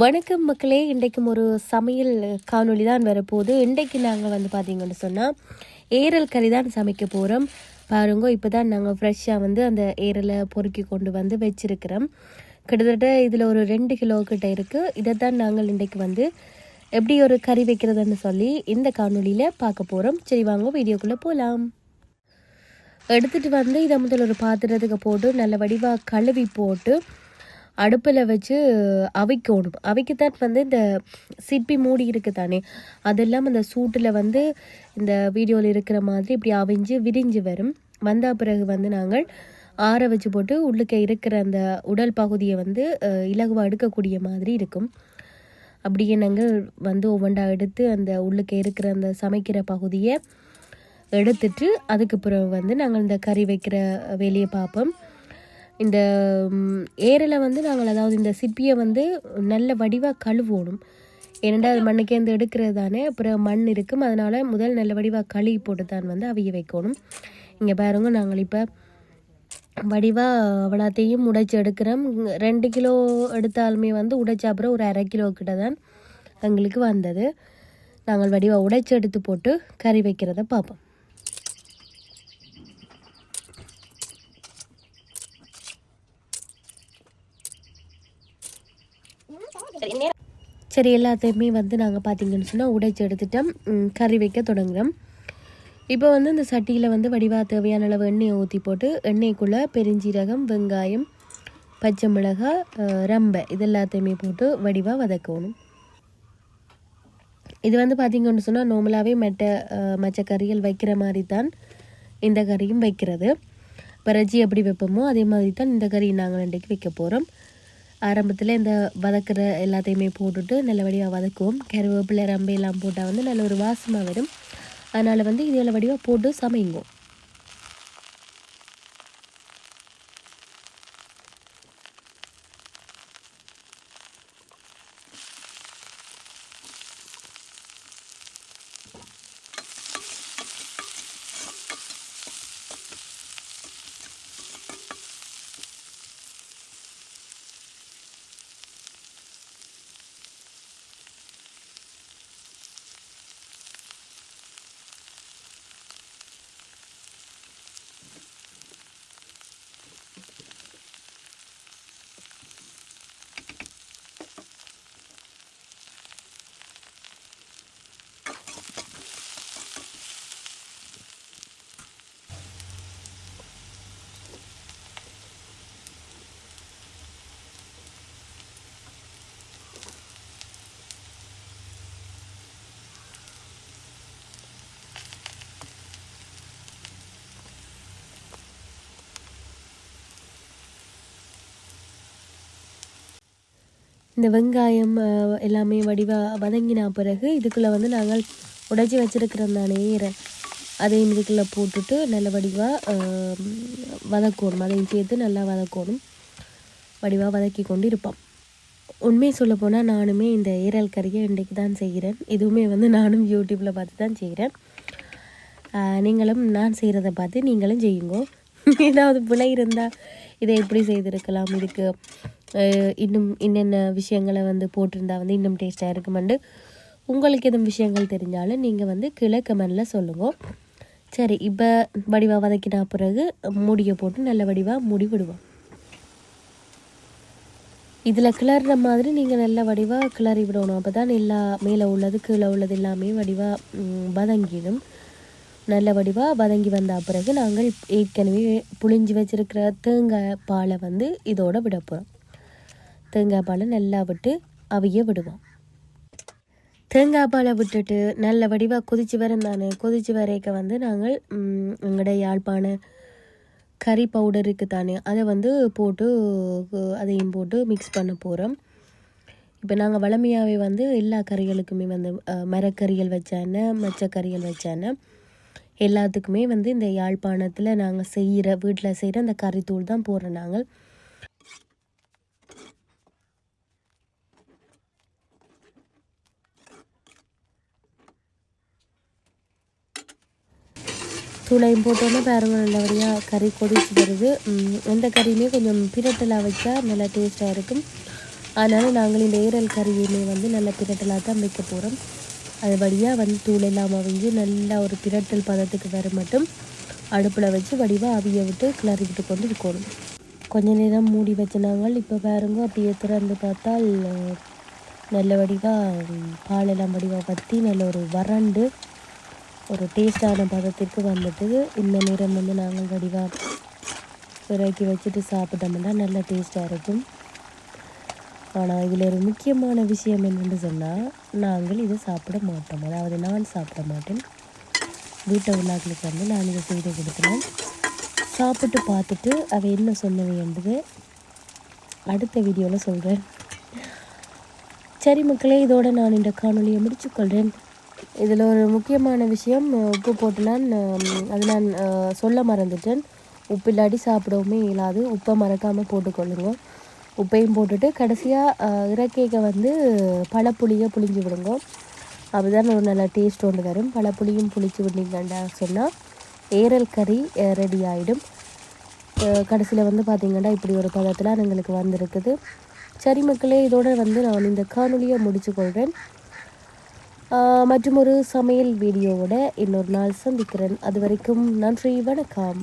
வணக்கம் மக்களே. இன்றைக்கும் ஒரு சமையல் காணொலி தான் வரப்போகுது. இன்றைக்கு நாங்கள் வந்து பார்த்தீங்கன்னு சொன்னால் ஏரல் கறி தான் சமைக்க போகிறோம் பாருங்க இப்போ தான் நாங்கள் ஃப்ரெஷ்ஷாக வந்து அந்த ஏரலை பொறுக்கி கொண்டு வந்து வச்சுருக்கிறோம். கிட்டத்தட்ட இதில் ஒரு ரெண்டு கிலோ கிட்ட இருக்குது இதை தான் நாங்கள் இன்றைக்கு வந்து எப்படி ஒரு கறி வைக்கிறதுன்னு சொல்லி இந்த காணொலியில் பார்க்க போகிறோம் சரி வாங்க வீடியோக்குள்ளே போகலாம் எடுத்துகிட்டு வந்து இதை முதல் ஒரு பாத்திரத்துக்கு போட்டு நல்ல வடிவாக கழுவி போட்டு அடுப்பில் வச்சு அவிக்கணும். அவிக்கத்தான் வந்து இந்த சிப்பி மூடி இருக்கு தானே அதெல்லாம் அந்த சூட்டில் வந்து இந்த வீடியோவில் இருக்கிற மாதிரி இப்படி அவிஞ்சு விரிஞ்சு வரும். வந்த பிறகு வந்து நாங்கள் ஆற வச்சு போட்டு உள்ளுக்க இருக்கிற அந்த உடல் பகுதியை வந்து இலகுவாக எடுக்கக்கூடிய மாதிரி இருக்கும். அப்படியே நாங்கள் வந்து ஒவ்வொன்றா எடுத்து அந்த உள்ளுக்க இருக்கிற அந்த சமைக்கிற பகுதியை எடுத்துட்டு அதுக்கு பிறகு வந்து நாங்கள் இந்த கறி வைக்கிற வேலையை பார்ப்போம். இந்த ஏரலை வந்து நாங்கள் அதாவது இந்த சிப்பியை வந்து நல்ல வடிவாக கழுவோணும். ஏனெண்டா அது மண்ணுக்கேந்து எடுக்கிறது தானே அப்புறம் மண் இருக்கும். அதனால் முதல் நல்ல வடிவாக கழுவி போட்டு தான் வந்து அவிய வைக்கணும். இங்கே பாருங்க நாங்கள் இப்போ வடிவாக அவ்வளோத்தையும் உடைச்சி எடுக்கிறோம். ரெண்டு கிலோ எடுத்தாலுமே வந்து உடைச்ச அப்புறம் ஒரு அரை கிலோ கிட்ட தான் எங்களுக்கு வந்தது. நாங்கள் வடிவாக உடைச்சி எடுத்து போட்டு கறி வைக்கிறத பார்ப்போம். சரி எல்லாத்தையுமே வந்து நாங்கள் பார்த்தீங்கன்னு சொன்னால் உடைச்சி எடுத்துட்டோம். கறி வைக்க தொடங்குறோம். இப்போ வந்து இந்த சட்டியில் வந்து வடிவா தேவையான அளவு எண்ணெயை ஊற்றி போட்டு எண்ணெய்க்குள்ளே பெருஞ்சீரகம் வெங்காயம் பச்சை மிளகாய் ரம்பை இது எல்லாத்தையுமே போட்டு வடிவாக வதக்கணும் இது வந்து பார்த்திங்கன்னு சொன்னால் நார்மலாகவே மற்ற அஹ், மற்ற கறிகள் வைக்கிற மாதிரி தான் இந்த கறியும் வைக்கிறது. பரஜி எப்படி வைப்போமோ அதே மாதிரி தான் இந்த கறி நாங்கள் இன்றைக்கு வைக்க போகிறோம் ஆரம்பத்தில் இந்த வதக்குற எல்லாத்தையுமே போட்டுட்டு நல்லபடியாக வதக்குவோம். கருவேப்பிலை ரம்பையெல்லாம் போட்டால் வந்து நல்ல ஒரு வாசமாக வரும். அதனால் வந்து இது நல்லபடியாக போட்டு சமைங்கோ. இந்த வெங்காயம் எல்லாமே வடிவாக வதங்கினா பிறகு இதுக்குள்ளே வந்து நாங்கள் உடைச்சி வச்சுருக்கிற தானே ஈரை அதையும் இதுக்குள்ளே போட்டுட்டு நல்ல வடிவாக வதக்கணும் அதையும் சேர்த்து நல்லா வதக்கணும் வடிவாக வதக்கி கொண்டு இருப்போம் உண்மையை சொல்ல போனால் நானுமே இந்த ஈரல் கறியை இன்றைக்கு தான் செய்கிறேன். இதுவுமே வந்து நானும் யூடியூப்பில் பார்த்து தான் செய்கிறேன். நீங்களும் நான் செய்கிறத பார்த்து நீங்களும் செய்யுங்க. ஏதாவது பிழை இருந்தால் இதை எப்படி செய்திருக்கலாம். இதுக்கு இன்னும் என்னென்ன விஷயங்களை வந்து போட்டிருந்தா வந்து இன்னும் டேஸ்ட்டாக இருக்குமெண்டு உங்களுக்கு எதுவும் விஷயங்கள் தெரிஞ்சாலும் நீங்கள் வந்து கீழே கமெண்டில் சொல்லுவோம் சரி இப்போ வடிவாக வதக்கினா பிறகு மூடியை போட்டு நல்ல வடிவாக மூடி விடுவோம். இதில் கிளறுற மாதிரி நீங்கள் நல்ல வடிவாக கிளறி விடணும். அப்போ தான் எல்லா மேலே உள்ளது கீழே உள்ளது எல்லாமே வடிவாக வதங்கிடும். நல்ல வடிவாக வதங்கி வந்த பிறகு நாங்கள் ஏற்கனவே புளிஞ்சு வச்சுருக்கிற தேங்காய் பாலை வந்து இதோடு விட போகிறோம் தேங்காய் பாலை நல்லா விட்டு அவிய விடுவோம். தேங்காய் பாலை விட்டுட்டு நல்ல வடிவாக கொதிச்சு வரும் தானே கொதிச்சு வரைக்க வந்து நாங்கள் எங்களோட யாழ்ப்பாண கறி பவுடர் இருக்குது தானே அதை வந்து போட்டு அதையும் போட்டு மிக்ஸ் பண்ண போகிறோம் இப்போ நாங்கள் வளமையாகவே வந்து எல்லா கறிகளுக்குமே வந்து மரக்கறிகள் வச்சான மச்ச கறிகள் வச்சான எல்லாத்துக்குமே வந்து இந்த யாழ்ப்பாணத்தில் நாங்கள் செய்கிற வீட்டில் செய்கிற அந்த கறித்தூள் தான் போடுறோம் நாங்கள் தூளையும் போட்டோன்னே பாருங்கள் நல்லபடியாக கறி கொதிச்சு வருது. எந்த கறியுமே கொஞ்சம் பிரட்டலாக வச்சா நல்லா டேஸ்ட்டாக இருக்கும். அதனால் நாங்கள் இந்த ஏரல் கறியுமே வந்து நல்லா பிரட்டலாக தான் வைக்க போகிறோம் அது வழியாக வந்து தூள் எல்லாம் அவிஞ்சு நல்லா ஒரு பிரட்டல் பதத்துக்கு வர மட்டும் அடுப்பில் வச்சு வடிவாக அவிய விட்டு கிளறிக்கிட்டு கொண்டு இருக்கணும் கொஞ்ச நேரம் மூடி வச்ச நாங்கள் இப்போ பாருங்க அப்படியே திறந்து பார்த்தால் நல்ல வடிவாக பால் எல்லாம் வடிவாக பற்றி நல்ல ஒரு வறண்டு ஒரு டேஸ்டான பதத்திற்கு வந்துட்டு இந்த நேரம் வந்து நாங்கள் வடிவாக இறக்கி வச்சுட்டு சாப்பிட்டோம்னா நல்ல டேஸ்ட்டாக இருக்கும். ஆனால் இதில் ஒரு முக்கியமான விஷயம் என்னென்னு சொன்னால் நாங்கள் இதை சாப்பிட மாட்டோம். அதாவது நான் சாப்பிட மாட்டேன். வீட்டை உள்ளாக்களுக்கு வந்து நான் இதை செய்து கொடுக்குறேன். சாப்பிட்டு பார்த்துட்டு அவை என்ன சொன்னது என்பது அடுத்த வீடியோவில் சொல்கிறேன் சரி மக்களே இதோட நான் இந்த காணொலியை முடிச்சுக்கொள்கிறேன் இதில் ஒரு முக்கியமான விஷயம் உப்பு போட்டு நான் அது நான் அஹ், சொல்ல மறந்துட்டேன். உப்பு இல்லாட்டி சாப்பிடவுமே இயலாது. உப்பை மறக்காமல் போட்டுக்கொள்ளுங்க. உப்பையும் போட்டுட்டு கடைசியாக இறக்கைக்க வந்து பழப்புளியை புளிஞ்சு விடுங்க. அப்பதான் ஒரு நல்ல டேஸ்ட் ஒன்று வரும் பழப்புளியும் புளிச்சு விட்டீங்கண்டா சொன்னால் ஏரல் கறி ரெடி ஆகிடும் கடைசியில் வந்து பார்த்திங்கன்னா இப்படி ஒரு பதத்தில் எங்களுக்கு வந்திருக்குது. சரி மக்களே இதோட வந்து நான் இந்த காணொலியை முடிச்சுக்கொள்கிறேன் மற்றும் ஒரு சமையல் வீடியோவோட இன்னொரு நாள் சந்திக்கிறேன். அது வரைக்கும் நன்றி வணக்கம்.